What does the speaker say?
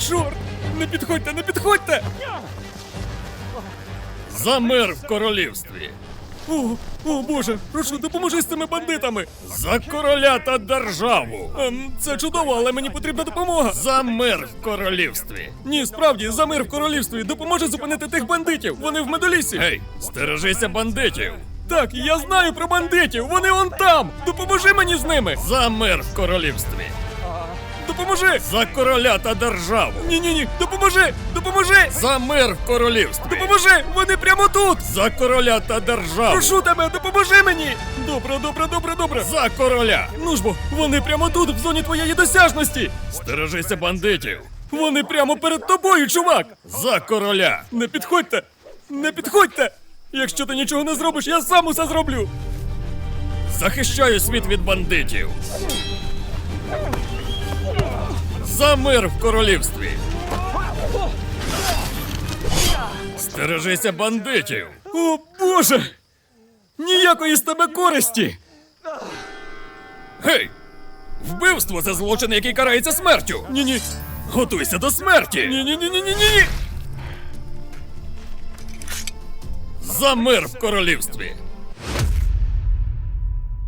Чорт! Не підходьте, не підходьте! За мир в королівстві. О, о боже, прошу, допоможи з цими бандитами! За короля та державу. Ем, це чудово, але мені потрібна допомога. За мир в королівстві. Ні, справді, за мир в королівстві допоможе зупинити тих бандитів. Вони в медолісі. Гей, стережися бандитів. Так, я знаю про бандитів. Вони он там. Допоможи мені з ними. За мир в королівстві. Допоможи. За короля та державу. Ні, ні, ні. Допоможи. Допоможи. За мир в королівстві. Допоможи. Вони прямо тут. За короля та державу. Прошу тебе, допоможи мені. Добре, добре, добре, добре. За короля. Ну ж бо, вони прямо тут, в зоні твоєї досяжності. Стережися бандитів. Вони прямо перед тобою, чувак. За короля. Не підходьте! Не підходьте! Якщо ти нічого не зробиш, я сам усе зроблю! Захищаю світ від бандитів. За мир в королівстві. Стережися бандитів. О Боже! Ніякої з тебе користі! Гей! Вбивство це злочин, який карається смертю. Ні-ні. Готуйся до смерті. Ні-ні-ні-ні-ні-ні! За мир в королівстві.